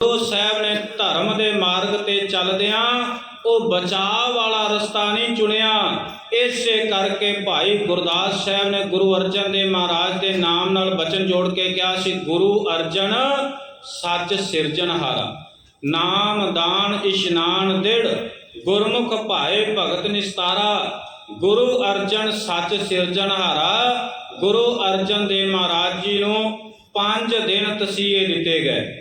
ਗੁਰੂ ਸਾਹਿਬ ਨੇ ਧਰਮ ਦੇ ਮਾਰਗ ਤੇ ਚੱਲਦਿਆਂ ਉਹ ਬਚਾਅ ਵਾਲਾ ਰਸਤਾ ਨਹੀਂ ਚੁਣਿਆ, ਇਸੇ ਕਰਕੇ ਭਾਈ ਗੁਰਦਾਸ ਸਾਹਿਬ ਨੇ ਗੁਰੂ ਅਰਜਨ ਦੇਵ ਮਹਾਰਾਜ ਦੇ ਨਾਮ ਨਾਲ ਬਚਨ ਜੋੜ ਕੇ ਕਿਹਾ ਸੀ, ਗੁਰੂ ਅਰਜਨ, ਸੱਚ ਸਿਰਜਣਹਾਰਾ ਨਾਮ ਦਾਨ ਇਸ਼ਨਾਨ ਦਿੜ, ਗੁਰਮੁਖ ਭਾਏ ਭਗਤ ਨਿਸਤਾਰਾ। ਗੁਰੂ ਅਰਜਨ, ਸੱਚ ਸਿਰਜਣਹਾਰਾ ਗੁਰੂ ਅਰਜਨ ਦੇਵ ਮਹਾਰਾਜ ਜੀ ਨੂੰ ਪੰਜ ਦਿਨ ਤਸੀਹੇ ਦਿੱਤੇ ਗਏ।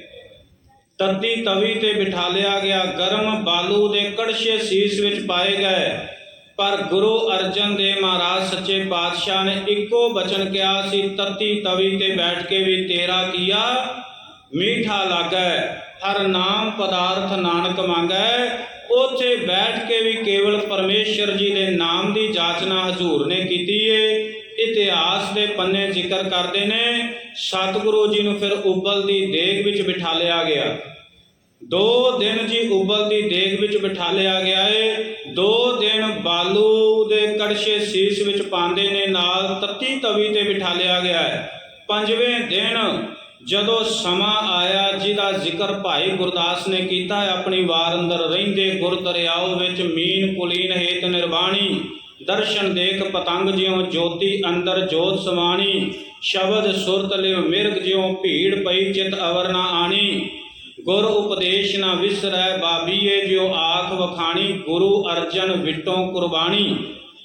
ਤੱਤੀ ਤਵੀ ਤੇ ਬਿਠਾਲਿਆ ਗਿਆ, ਗਰਮ ਬਾਲੂ ਦੇ ਕੜਛੇ ਸੀਸ ਵਿੱਚ ਪਾਏ ਗਏ। ਪਰ ਗੁਰੂ ਅਰਜਨ ਦੇਵ ਮਹਾਰਾਜ ਸੱਚੇ ਪਾਤਸ਼ਾਹ ਨੇ ਇੱਕੋ ਬਚਨ ਕਿਹਾ ਸੀ, ਤੱਤੀ ਤਵੀ ਤੇ ਬੈਠ ਕੇ ਵੀ ਤੇਰਾ ਕੀਆ ਮੀਠਾ ਲਾਗੈ, ਹਰ ਨਾਮ ਪਦਾਰਥ ਨਾਨਕ ਮੰਗੈ। ਉਥੇ ਬੈਠ ਕੇ ਵੀ ਕੇਵਲ ਪਰਮੇਸ਼ਰ ਜੀ ਦੇ ਨਾਮ ਦੀ ਜਾਚਨਾ ਹਜ਼ੂਰ ਨੇ ਕੀਤੀ ਏ। ਇਤਿਹਾਸ ਦੇ ਪੰਨੇ ਜ਼ਿਕਰ ਕਰਦੇ ਨੇ, ਸਤਿਗੁਰੂ ਜੀ ਨੂੰ ਫਿਰ ਉਬਲ ਦੀ ਦੇਗ ਵਿੱਚ ਬਿਠਾਲਿਆ ਗਿਆ। ਦੋ ਦਿਨ ਜੀ ਉਬਲਦੀ ਦੇਗ ਵਿੱਚ ਬਿਠਾਲਿਆ ਗਿਆ ਏ। ਦੋ ਦਿਨ ਬਾਲੂ ਦੇ ਕੜਛੇ ਸੀਸ ਵਿੱਚ ਪਾਉਂਦੇ ਨੇ, ਨਾਲ ਤੱਤੀ ਤਵੀ ਤੇ ਬਿਠਾਲਿਆ ਗਿਆ ਹੈ ਪੰਜਵੇਂ ਦਿਨ ਜਦੋਂ ਸਮਾਂ ਆਇਆ, ਜਿਹਦਾ ਜ਼ਿਕਰ ਭਾਈ ਗੁਰਦਾਸ ਨੇ ਕੀਤਾ ਆਪਣੀ ਵਾਰ ਅੰਦਰ ਰਹਿੰਦੇ ਗੁਰ ਦਰਿਆਓ ਵਿੱਚ ਮੀਨ ਕੁਲੀਨ ਹੇਤ ਨਿਰਵਾਣੀ, ਦਰਸ਼ਨ ਦੇਖ ਪਤੰਗ ਜਿਉ ਜੋਤੀ ਅੰਦਰ ਜੋਤ ਸਮਾਣੀ, ਸ਼ਬਦ ਸੁਰਤ ਲਿਵ ਮਿਰਗ ਜਿਉ ਭੀੜ ਪਈ, ਚਿਤ ਅਵਰ ਨਾ ਆਣੀ। ਗੁਰ ਉਪਦੇਸ਼ ਨਾ ਵਿਸਰੈ ਬਾਬੀਏ, ਜਿਉ ਆਖ ਵਖਾਣੀ, ਗੁਰੂ ਅਰਜਨ ਵਿਟੋਂ ਕੁਰਬਾਨੀ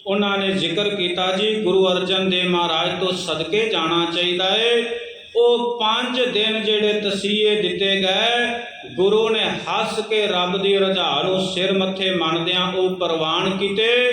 ਉਹਨਾਂ ਨੇ ਜ਼ਿਕਰ ਕੀਤਾ ਜੀ, ਗੁਰੂ ਅਰਜਨ ਦੇ ਮਹਾਰਾਜ ਤੋਂ ਸਦਕੇ ਜਾਣਾ ਚਾਹੀਦਾ ਏ। ਉਹ ਪੰਜ ਦਿਨ ਜਿਹੜੇ ਤਸੀਹੇ ਦਿੱਤੇ ਗਏ, ਗੁਰੂ ਨੇ ਹੱਸ ਕੇ ਰੱਬ ਦੀ ਰਜ਼ਾ ਨੂੰ ਸਿਰ ਮੱਥੇ ਮੰਨਦਿਆਂ ਉਹ ਪ੍ਰਵਾਨ ਕੀਤੇ।